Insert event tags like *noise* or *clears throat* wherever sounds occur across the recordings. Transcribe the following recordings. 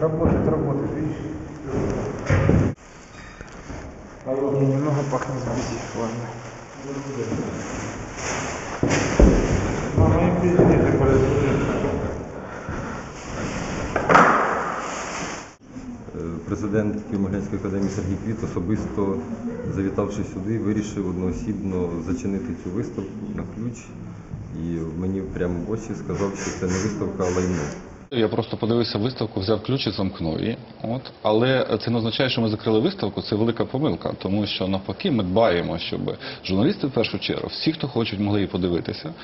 Работает, работает, видишь? И немного пахнет здесь, ладно. Ну, е, президент Києво-Могилянської академії Сергій Квіт особисто завітавши сюди, вирішив одноосібно зачинити цю виставку на ключ і мені прямо в очі сказав, що це не виставка, а лайно. Я просто подивився виставку, взяв ключ і замкнув її. От. Але це не означає, що ми закрили виставку, це велика помилка, тому що навпаки ми дбаємо, щоб журналісти в першу чергу, всі, хто хочуть, могли її подивитися.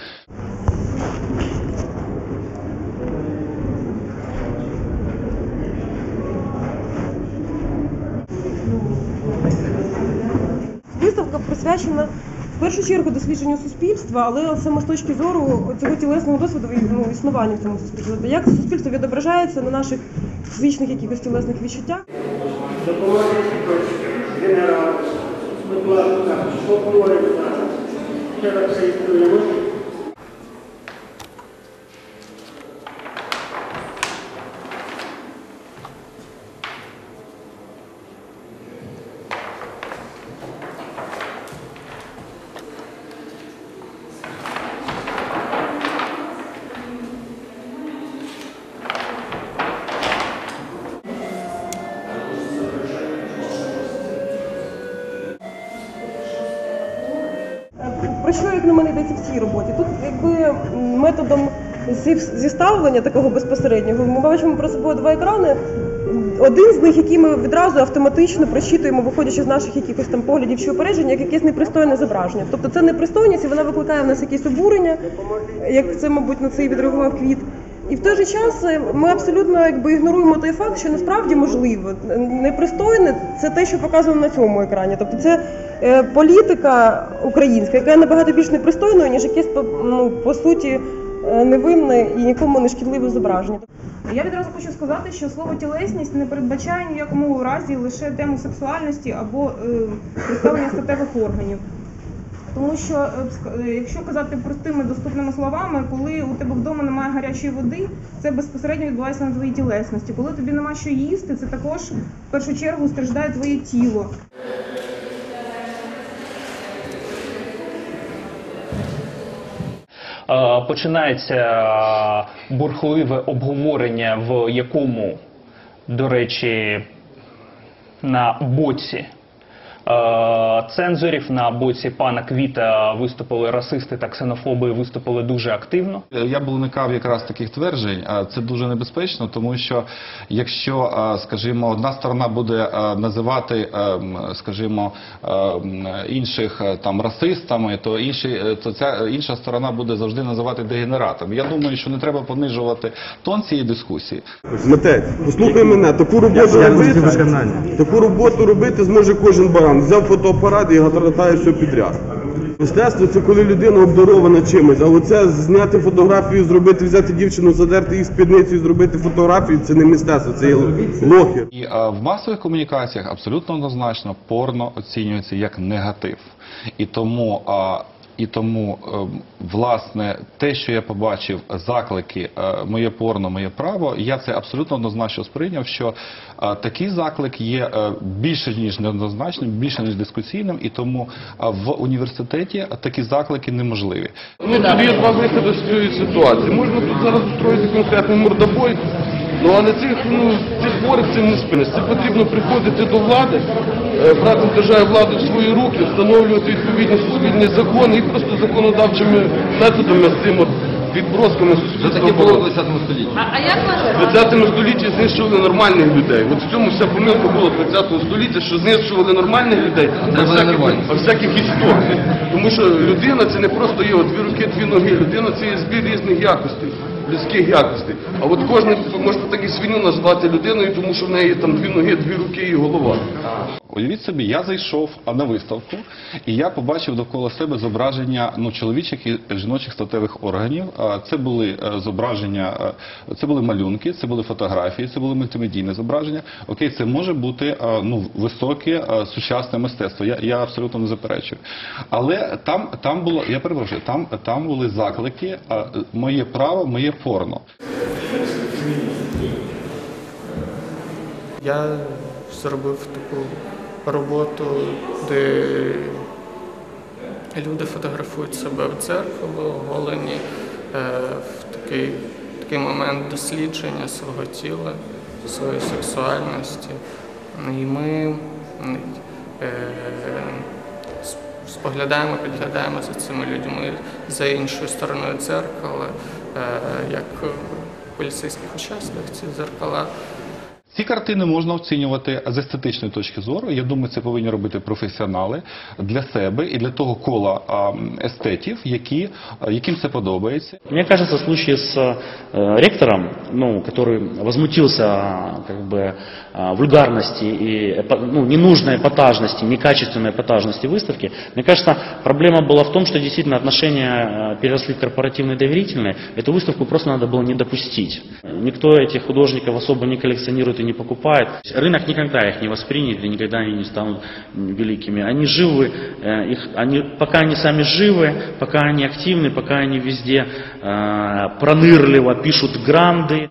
Виставка присвячена в першу чергу дослідження суспільства, але саме з точки зору цього тілесного досвіду ну, існування в цьому суспільстві. Тобто, як суспільство відображається на наших фізичних якихось тілесних відчуттях. генерал, будь ласка, спокоїться, що, як на мене, йдеться в цій роботі? Тут якби методом зіставлення такого безпосереднього ми бачимо про собою два екрани. Один з них, який ми відразу автоматично прочитуємо, виходячи з наших якихось там поглядів чи упереджень, як якесь непристойне зображення. Тобто це непристойність, і вона викликає в нас якісь обурення, як це, мабуть, на це і відреагував квіт. І в той же час е, ми абсолютно якби ігноруємо той факт, що насправді можливо непристойне це те, що показано на цьому екрані. Тобто це е, політика українська, яка набагато більш непристойною, ніж якесь по- ну, по суті е, невинне і нікому не шкідливе зображення. Я відразу хочу сказати, що слово тілесність не передбачає ні в якому разі лише тему сексуальності або е, представлення статевих органів. Тому що, е, е, якщо казати простими доступними словами, коли у тебе вдома немає гарячої води, це безпосередньо відбувається на твоїй тілесності. Коли тобі нема що їсти, це також в першу чергу страждає твоє тіло. Е, починається бурхливе обговорення, в якому, до речі, на боці цензорів, на боці пана Квіта виступили расисти та ксенофоби, виступили дуже активно. Е, Я б уникав якраз таких тверджень. а Це дуже небезпечно, тому що якщо, скажімо, одна сторона буде називати, скажімо, інших е, там расистами, то інші, е, то ця е, інша сторона буде завжди називати дегенератами. Я думаю, що не треба понижувати тон цієї дискусії. Митець, послухай мене, таку роботу робити, таку роботу робити зможе кожен баран. Взяв фотоапарат і гатратає все підряд. Мистецтво це коли людина обдарована чимось, а оце зняти фотографію, зробити, взяти дівчину, задерти її спідницю і зробити фотографію, це не мистецтво, це є лохер. І а, в масових комунікаціях абсолютно однозначно порно оцінюється як негатив. І тому, а, і тому ем, власне, те, що я побачив, заклики е, моє порно, моє право, я це абсолютно однозначно сприйняв, що е, такий заклик є е, більше ніж неоднозначним, більше ніж дискусійним, і тому е, в університеті такі заклики неможливі. Ну, виходи з цієї ситуації. Можна тут зараз устроїти конкретний мордобой, ну але цих, ну, цих хворих цим не спиниш. Це потрібно приходити до влади, е, брати державі владу в свої руки, встановлювати відповідні суспільні закони і просто законодавчими методами з цим відбросками суспільства. Це таке було в 20 столітті. В 20 столітті знищували нормальних людей. От в цьому вся помилка була 20 століття, що знищували нормальних людей, а всяких, а всяких історій. Тому що людина це не просто є от дві руки, дві ноги. Людина це є збір різних якостей, людських якостей. А от кожен можна так свиню назвати людиною, тому що в неї там дві ноги, дві руки і голова. Уявіть собі, я зайшов на виставку, і я побачив довкола себе зображення ну, чоловічих і жіночих статевих органів. Це були е, зображення, е, це були малюнки, це були фотографії, це були мультимедійне зображення. Окей, це може бути е, ну, високе сучасне мистецтво. Я, я абсолютно не заперечую. Але там, там було, я перепрошую, там, там були заклики, моє право, моє порно. Я зробив таку роботу, де люди фотографують себе в дзеркало, оголені е, в такий, такий момент дослідження свого тіла, своєї сексуальності. І ми е, споглядаємо, підглядаємо за цими людьми за іншою стороною е, як в поліцейських учасників, ці дзеркала Ці картини можна оцінювати з естетичної точки зору. Я думаю, це повинні робити професіонали для себе і для того кола а, естетів, які, а, яким це подобається. Мне кажется, случай с э, ректором, ну, который возмутился а, как бы а, вульгарности и эпо- ну, ненужной эпатажности, некачественной эпатажности выставки, мне кажется, проблема была в том, что действительно отношения э, переросли в корпоративно доверительные. Эту выставку просто надо было не допустить. Никто этих художников особо не коллекционирует и не покупает. Рынок никогда их не воспринят и никогда они не станут м, великими. Они живы, э, их, они, пока они сами живы, пока они активны, пока они везде э, пронырливо пишут гранды.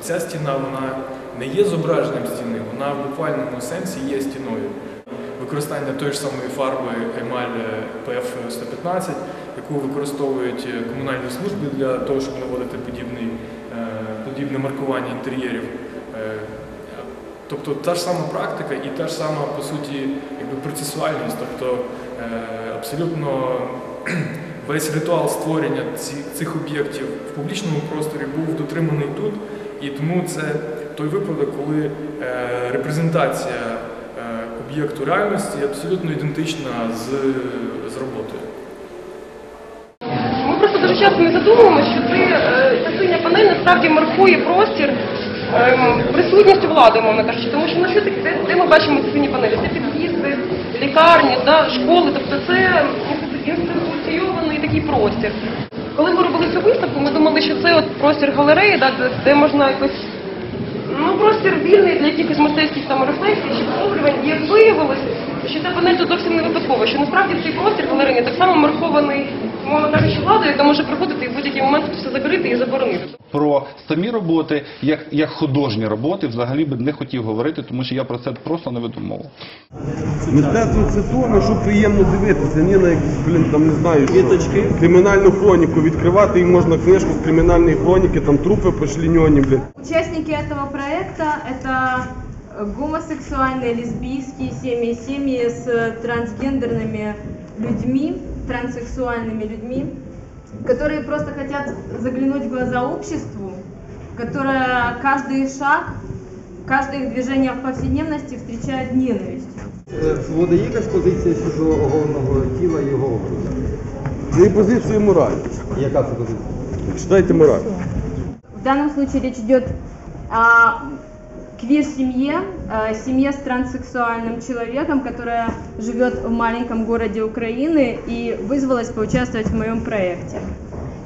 Ця стіна вона не є зображенням стіни, вона в буквальному сенсі є стіною. Використання тої ж самої фарби емаль PF115, яку використовують е, комунальні служби для того, щоб наводити подібний, е, подібне маркування інтер'єрів. Е, Тобто та ж сама практика і та ж сама, по суті, якби процесуальність, тобто абсолютно *clears throat* весь ритуал створення цих об'єктів в публічному просторі був дотриманий тут, і тому це той випадок, коли репрезентація об'єкту реальності абсолютно ідентична з, з роботою. Ми дуже часто не задумуємося, що це е, синя панель насправді маркує простір ем, присутністю влади, мовно кажучи. Тому що ну, що де, де ми бачимо ці сині панелі? Це під'їзди, лікарні, да, школи, тобто це інститу- інституційований такий простір. Коли ми робили цю виставку, ми думали, що це от простір галереї, да, де, де можна якось ну простір вільний для якихось мистецьких там рефлексій чи висловлювань. Як виявилось, що панель тут зовсім не випадково, що насправді цей простір галерейний так само маркований, мовно кажучи, владою, яка може приходити і в будь-який момент все закрити і заборонити. Про самі роботи, як, як художні роботи, взагалі би не хотів говорити, тому що я про це просто не видумував. Мистецтво це то, на що приємно дивитися, не на якісь, блін, там не знаю, що, кримінальну хроніку відкривати і можна книжку з кримінальної хроніки, там трупи пошліньоні, блін. Участники этого проекта – это гомосексуальные, лесбийские семьи, семьи с трансгендерными людьми, транссексуальными людьми, которые просто хотят заглянуть в глаза обществу, которое каждый шаг, каждое их движение в повседневности встречает ненавистью. Свобода є якась позиція щодо оголеного тіла і його образу? Це і позиція моралі. Яка це позиція? Читайте мораль. В данном случае речь идет о квир-семье, э, семье с транссексуальным человеком, которая живет в маленьком городе Украины и вызвалась поучаствовать в моем проекте.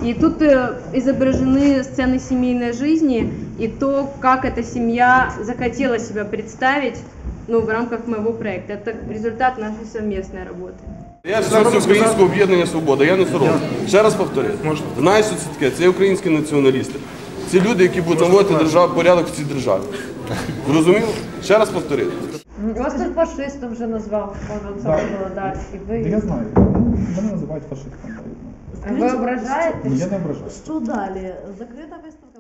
И тут э, изображены сцены семейной жизни и то, как эта семья захотела себя представить ну, в рамках моего проекта. Это результат нашей совместной работы. Я член Всеукраїнського об'єднання Свобода, я не соромлю. Ще раз повторюю. Знаєш, що це таке? Це є українські націоналісти. Це люди, які будуть наводити держав, порядок в цій державі. Зрозуміло? Ще раз повторюю. Вас тут фашистом вже назвав пан Олександр Володарський. Ви, Я знаю. Мене називають фашистом. ви ображаєте? Я не ображаю. Що далі? Закрита виставка?